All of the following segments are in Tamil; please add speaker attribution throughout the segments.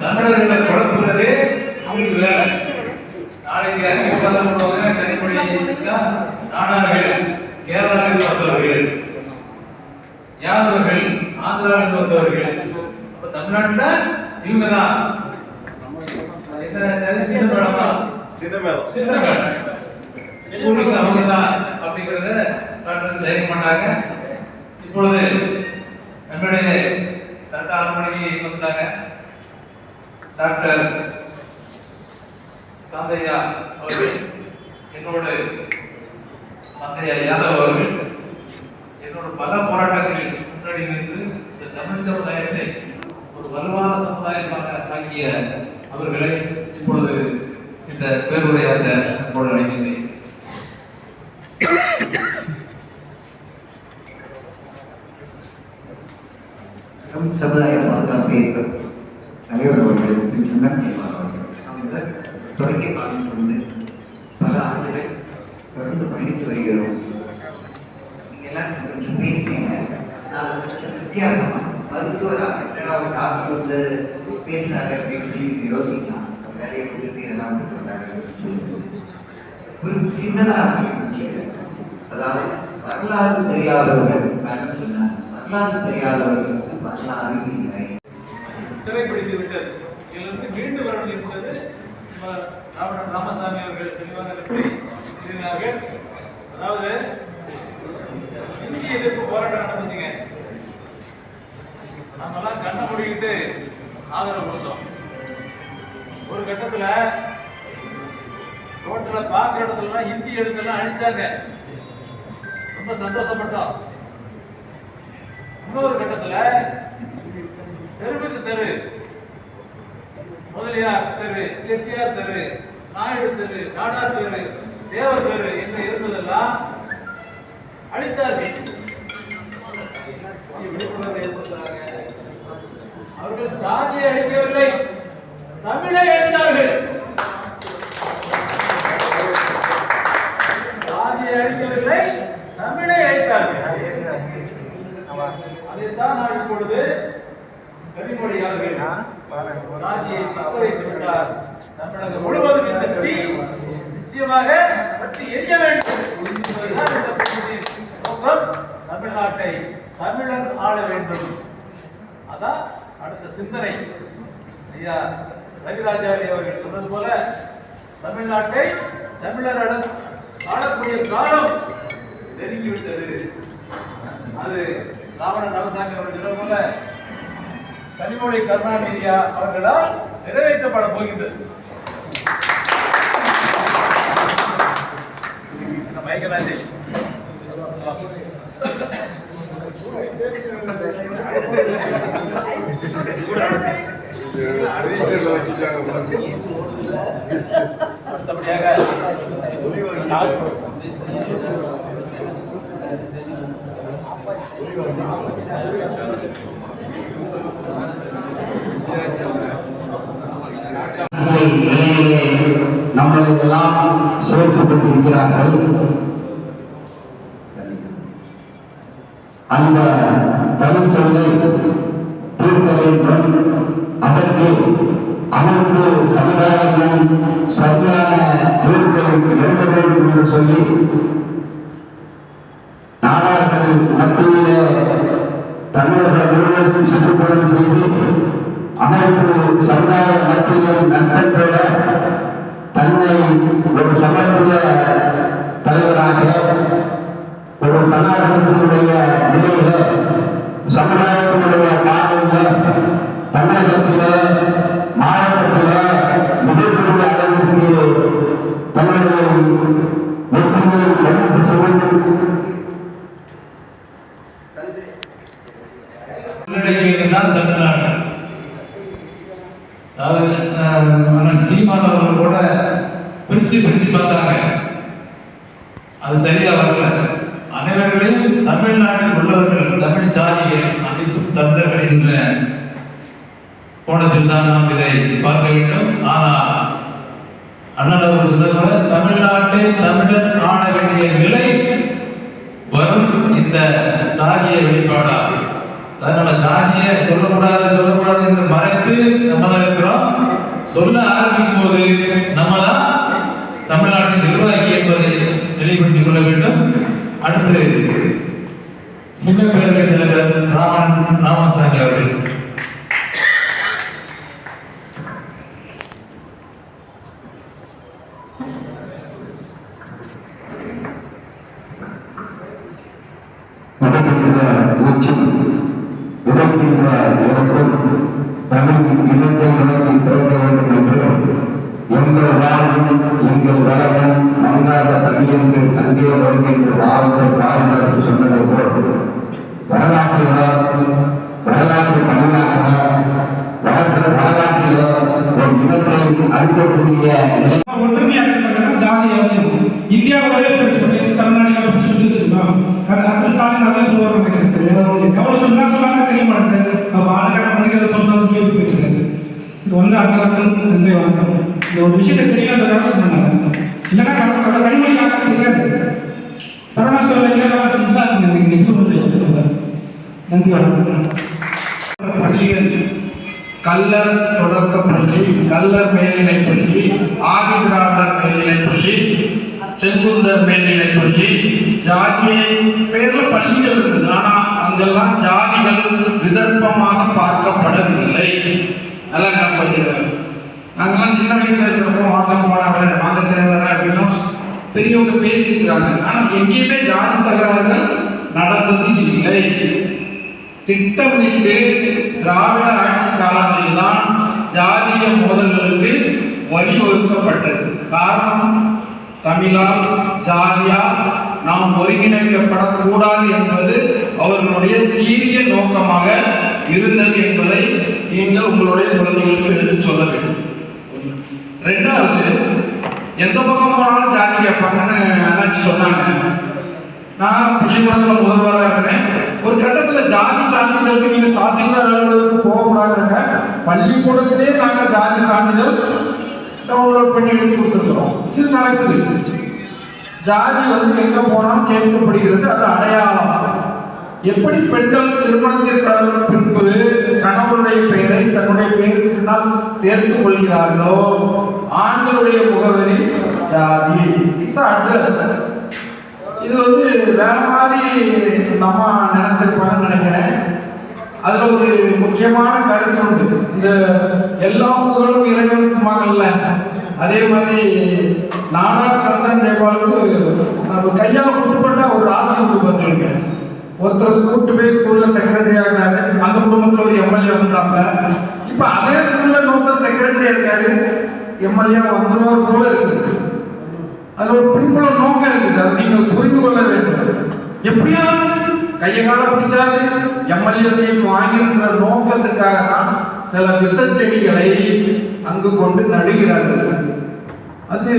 Speaker 1: தமிழர்களை குழப்புறதே அவங்களுக்கு வேலை. நாளைக்கு அறிக்கை போவாங்க கனிமொழி நாடார்கள் கேரளாவில் வந்தவர்கள் யாதவர்கள் ஆந்திராவில் வந்தவர்கள் அப்ப தமிழ்நாட்டுல இவங்க தான் அவங்க தான் அப்படிங்கிறத தைரியம் பண்ணாங்க. இப்பொழுது நம்முடைய கரெக்டாக ஆறு மணிக்கு வந்தாங்க டாக்டர் காந்தையா அவர்கள் என்னோட தந்தையா யாதவ் அவர்கள் என்னோட பல போராட்டங்களில் முன்னாடி நின்று இந்த தமிழ் சமுதாயத்தை ஒரு வலுவான சமுதாயமாக ஆக்கிய அவர்களை இப்பொழுது இந்த பேருரையாற்ற அன்போடு அழைக்கிறேன்
Speaker 2: நம் சமுதாய பாதுகாப்பு இயக்கம் தலைவர் அவர்கள் திரு சந்தர்ப்பம் அவர்கள் அவங்க தொடங்கிய காலத்திலிருந்து பல ஆண்டுகள் தொடர்ந்து பயணித்து வருகிறோம் நீங்க எல்லாரும் கொஞ்சம் பேசுனீங்க நான் கொஞ்சம் வித்தியாசமா மருத்துவராக என்னடா ஒரு டாக்டர் வந்து பேசுறாங்க அப்படின்னு சொல்லி நீங்க யோசிக்கலாம். வேலையை கொடுத்து இதெல்லாம் விட்டு வந்தாங்க ஒரு சின்னதாக சொல்லி அதாவது வரலாறு தெரியாதவர்கள் மேடம் சொன்னாங்க. வரலாறு தெரியாதவர்களுக்கு வரலாறு இல்லை.
Speaker 1: சிறைப்பிடித்து விட்டது இதிலிருந்து மீண்டு வரணும் என்பது ராவணன் ராமசாமி அவர்கள் தெளிவான அதாவது இந்திய ஆதரவு கொடுத்தோம் ஒரு கட்டத்துல ரோட்டில் பார்க்குற இடத்துலலாம் ஹிந்தி எழுத்துலாம் அழிச்சாங்க. ரொம்ப சந்தோஷப்பட்டோம். இன்னொரு கட்டத்துல தெருவுக்கு தெரு. முதலியார் தெரு செட்டியார் தெரு நாயுடு தெரு நாடார் தெரு தேவர் தெரு என்று இருந்ததெல்லாம் அழித்தார்கள். விழிப்புணர்வு அவர்கள் சாதியை அழிக்கவில்லை. தமிழை அழித்தார்கள். சாதியை அழிக்கவில்லை தமிழை அழித்தார்கள். அதைத்தான் நான் இப்பொழுது கனிமொழி அவர்கள் சாதியை பற்ற வைத்து விட்டார் தமிழகம் முழுவதும் இந்த தீ நிச்சயமாக பற்றி எரிய வேண்டும். என்பதுதான் இந்த போராட்டத்தின் நோக்கம். தமிழ்நாட்டை தமிழர் ஆள வேண்டும். அதான் அடுத்த சிந்தனை. ஐயா ரவிராஜாடி அவர்கள் சொன்னது போல தமிழ்நாட்டை தமிழரிடம் ஆளக்கூடிய காலம் நெருங்கிவிட்டது. அது ராவண ராமசாமி அவர்கள் சொன்னது போல கனிமொழி கருணாநிதியா அவர்களால் நிறைவேற்றப்பட போகின்றது. மைக்கலாஜி
Speaker 2: நம்மளை எல்லாம் சேர்த்துக் கொண்டிருக்கிறார்கள். அந்த தமிழ் சொல்லை தீர்க்க வேண்டும். அதற்கு அனைத்து சமுதாயங்களும் சரியான தீர்ப்பை எழுத வேண்டும் என்று சொல்லி நாடார்கள் மத்தியிலே தமிழக முழுவதும் சுற்றுப்பயணம் செய்து அனைத்து சமுதாய மத்தியிலும் நண்பன் பெற தன்னை ஒரு சமத்துவ தலைவராக ஒரு
Speaker 1: சனாதனத்தின் பிரிச்சு பார்த்தாங்க அது சரியா வரல. அனைவர்களையும் தமிழ்நாட்டில் உள்ளவர்கள் தமிழ் சாதியை அனைத்தும் தமிழர்கள் என்ற கோணத்தில் தான் நாம் இதை பார்க்க வேண்டும். ஆனால் அண்ணன் அவர்கள் சொன்னது தமிழ்நாட்டை தமிழர் ஆள வேண்டிய நிலை வரும் இந்த சாதிய வெளிப்பாடா அதனால சாதிய சொல்லக்கூடாது சொல்லக்கூடாது என்று மறைத்து நம்ம தான் இருக்கிறோம். சொல்ல ஆரம்பிக்கும் போது நம்ம தான் தமிழ்நாட்டின் நிர்வாகி என்பதை தெளிவுபடுத்திக் கொள்ள வேண்டும். அடுத்து சின்ன பேரவைத் தலைவர் ராமன் ராமசாமி அவர்கள்.
Speaker 3: தமிழ் இலங்கை நோக்கி உங்கள் வாழ்வும் உங்கள் வளமும் மங்காத தமிழென்று சங்கே வருகின்ற வாழ்க்கை பாரம்பரசு சொன்னதை போல் வரலாற்று வரலாற்று பணியாக வரலாற்று வரலாற்றில் ஒரு இனத்தை அழிக்கக்கூடிய
Speaker 4: ஒற்றுமையா இருக்கிறது ஜாதி அவசியம் ஒரே பிரச்சனை தமிழ்நாடுல பிடிச்சு பிடிச்சு வச்சிருக்கோம். அடுத்த ஸ்டாலின் அதே சொல்லுவார் எவ்வளவு சொன்னா சொன்னாங்க தெரிய மாட்டேங்குது. அப்ப சொன்னா போயிட்டு இருக்காரு அண்ணன் நன்றி வணக்கம். இந்த ஒரு விஷயத்தை தெரியலன்றதாக சொன்னாங்க. இல்லைன்னா கதை கதை கனிமொழி யாருக்கும் தெரியாது. சரவணா ஸ்டோர்ல எங்கே வேலை இன்னைக்கு சொல்லுங்க நன்றி வணக்கம்.
Speaker 5: பள்ளிகள் கல்லர் தொடக்கப் பள்ளி கல்லர் மேல்நிலைப் பள்ளி ஆதி திராவிடர் மேல்நிலைப் பள்ளி செங்குந்தர் மேல்நிலைப் பள்ளி ஜாதியை பேர்ல பள்ளிகள் இருக்குது ஆனால் அங்கெல்லாம் ஜாதிகள் விதர்ப்பமாக பார்க்கப்படவில்லை. நல்லா ஞாபகம் நாங்கள்லாம் சின்ன வயசுல இருக்கிறப்போ வாங்க போனாங்க வாங்க தேவை அப்படின்னா பெரியவங்க பேசியிருக்கிறாங்க. ஆனால் எங்கேயுமே ஜாதி தகராறுகள் நடந்தது இல்லை. திட்டமிட்டு திராவிட ஆட்சி காலங்களில் தான் ஜாதிய மோதல்களுக்கு வழிவகுக்கப்பட்டது. காரணம் தமிழால் ஜாதியா நாம் ஒருங்கிணைக்கப்படக்கூடாது என்பது அவர்களுடைய சீரிய நோக்கமாக இருந்தது என்பதை நீங்கள் உங்களுடைய குழந்தைகளுக்கு எடுத்துச் சொல்ல வேண்டும். ரெண்டாவது எந்த பக்கம் போனாலும் ஜாதி கேட்பாங்கன்னு அண்ணாச்சி சொன்னாங்க. நான் பள்ளிக்கூடத்தில் முதல்வராக இருக்கிறேன். ஒரு கட்டத்தில் ஜாதி சான்றிதழுக்கு நீங்கள் தாசில்தார் அலுவலகத்துக்கு போகக்கூடாதுங்க. பள்ளிக்கூடத்திலே நாங்கள் ஜாதி சான்றிதழ் டவுன்லோட் பண்ணி எடுத்து கொடுத்துருக்குறோம். இது நடக்குது. ஜாதி வந்து எங்கே போனாலும் கேட்கப்படுகிறது அது அடையாளம். எப்படி பெண்கள் திருமணத்திற்கு பின்பு கணவருடைய பெயரை தன்னுடைய பெயருக்கு பின்னால் சேர்த்துக் கொள்கிறார்களோ ஆண்களுடைய முகவரி ஜாதி. இட்ஸ் அட்ரஸ் இது வந்து வேற மாதிரி இந்த அம்மா நினைச்சிருப்பாங்கன்னு நினைக்கிறேன். அதுல ஒரு முக்கியமான கருத்து உண்டு. இந்த எல்லா புகழும் இறைவனுக்குமாங்கல்ல அதே மாதிரி நாடார் சந்திரன் ஜெயபாலுக்கு நம்ம கையால் கூட்டுப்பட்ட ஒரு ஆசை உண்டு பார்த்துருங்க ஒருத்தர் கூட்டு போய் ஸ்கூல்ல செக்ரட்டரி ஆகினாரு அந்த குடும்பத்துல ஒரு எம்எல்ஏ வந்துட்டாங்க இப்ப அதே ஸ்கூல்ல இன்னொருத்தர் செக்ரட்டரி இருக்காரு. எம்எல்ஏ வந்துருவார் போல இருக்குது அது ஒரு பின்புல நோக்கம் இருக்குது. அதை நீங்கள் புரிந்து கொள்ள வேண்டும். எப்படியாவது கையை கால பிடிச்சாது. எம்எல்ஏ சீட் வாங்கியிருக்கிற நோக்கத்துக்காக தான் சில விஷ செடிகளை அங்கு கொண்டு நடுகிறார்கள். அது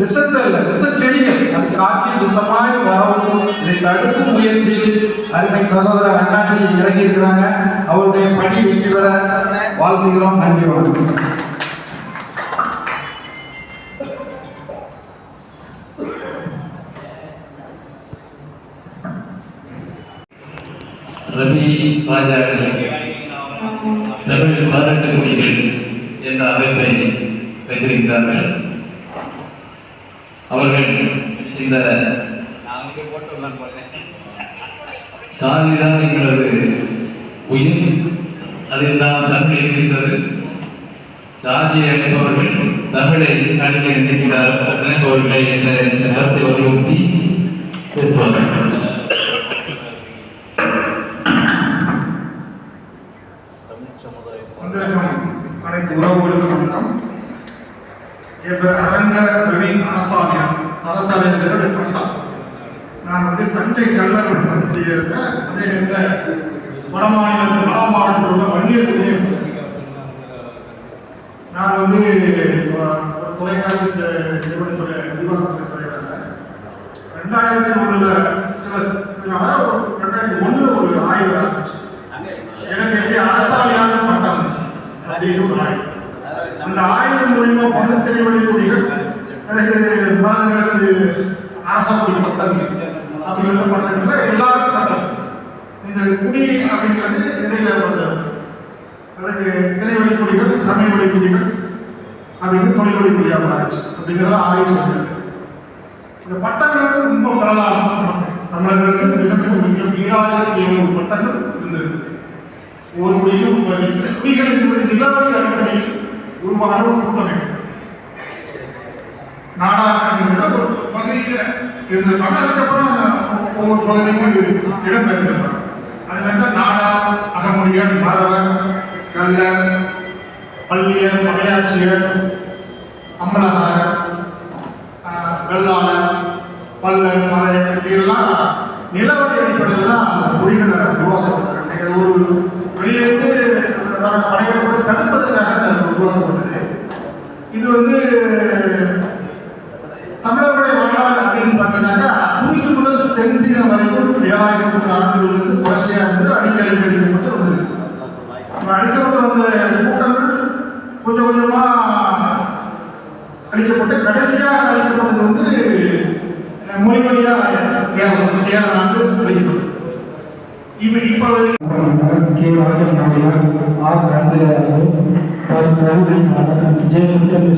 Speaker 5: விஷத்த அல்ல விஷ செடிகள் அது காற்றில் விஷமாய் வரவும் இதை தடுக்கும் முயற்சியில் அருமை சகோதரர் அண்ணாச்சி இறங்கி இருக்கிறாங்க அவருடைய பணி வெற்றி பெற வாழ்த்துகிறோம். நன்றி வணக்கம்.
Speaker 1: ரவி ராஜாணி தமிழ் பாராட்டு குடிகள் என்ற அமைப்பை வைத்திருக்கிறார்கள். அவர்கள் இந்த சாதிதான் எங்களது உயிர். அதில் தான் தமிழ் இருக்கின்றது. சாதியை அழைப்பவர்கள் தமிழை அழிக்க நினைக்கிறார்கள். நினைப்பவர்களை என்ற இந்த கருத்தை வலியுறுத்தி பேசுவார்கள்
Speaker 6: வந்திருக்கும் அனைத்து உறவுகளுக்கும் வணக்கம் என் பேர் அரங்க ரவி அரசாணியம் அரசாணியம் பேர் பட்டம் நான் வந்து தஞ்சை கல்லர் இருக்க அதே நேரத்தில் வடமாநில வட மாவட்டத்தில் உள்ள வன்னியக்குடியே நான் வந்து தொலைக்காட்சி நிறுவனத்துடைய தலைவராக ரெண்டாயிரத்தி ஒண்ணுல சில ஒரு ரெண்டாயிரத்தி ஒண்ணுல ஒரு ஆய்வு எனக்கு எப்படி அரசாணியான பட்டம் அப்படின்னு ஒரு ஆய்வு. அந்த ஆய்வு மூலியமா பகுத்தறி வழிமொழிகள் பிறகு மனதிற்கு அரச மொழி பட்டங்கள் அப்படி எல்லாரும் பட்டம் இந்த குடி அப்படிங்கிறது இடையில வந்தது அதுக்கு திரைவழி குடிகள் சமய வழி குடிகள் அப்படின்னு தொழில் வழி குடியாக மாறிச்சு. அப்படிங்கிறத ஆய்வு செஞ்சாங்க இந்த பட்டங்கள் ரொம்ப பிரதானம் நமக்கு. தமிழர்களுக்கு மிக மிக முக்கியம். ஈராயிரத்தி எழுநூறு பட்டங்கள் இருந்தது ஒரு குடியும் குடிகள் என்பது நிலவரி அடிப்படையில் உருவான ஒரு கூட்டமைப்பு. நாடாக ஒரு பகுதியில் இருந்திருப்பாங்க அதுக்கப்புறம் ஒவ்வொரு பகுதிக்கும் இடம்பெற்றிருப்பாங்க அது மாதிரி தான் நாடார் அகமுடியர் மரவர் கல்லர் பள்ளியர் படையாட்சியர் அம்பலகாரர் ஆஹ், வெள்ளாளர் பல்லர் மலை இப்படியெல்லாம் நிலவரி அடிப்படையில் தான் அந்த குடிகளை உருவாக்கப்பட்டாங்க ஒரு வெளியிலிருந்து வர படையெடுப்பை தடுப்பதற்காக உருவாக்கப்பட்டது. இது வந்து ஏழாயிரத்து ஆண்டுகளிலிருந்து தொடர்ச்சியாக வந்து அடிக்கடி அடிக்கப்பட்டு வந்திருக்கு. அடிக்கப்பட்டு வந்த கூட்டங்கள் கொஞ்சம் கொஞ்சமா அழிக்கப்பட்டு கடைசியாக அழிக்கப்பட்டது வந்து மொழி வழியா கேரளம் சேர நாட்டு அழிக்கப்பட்டது. இப்போ இப்போ
Speaker 4: கே ராஜன் நாடியார் காந்தியார் தற்போது மாணவர் விஜயமுத்திரம்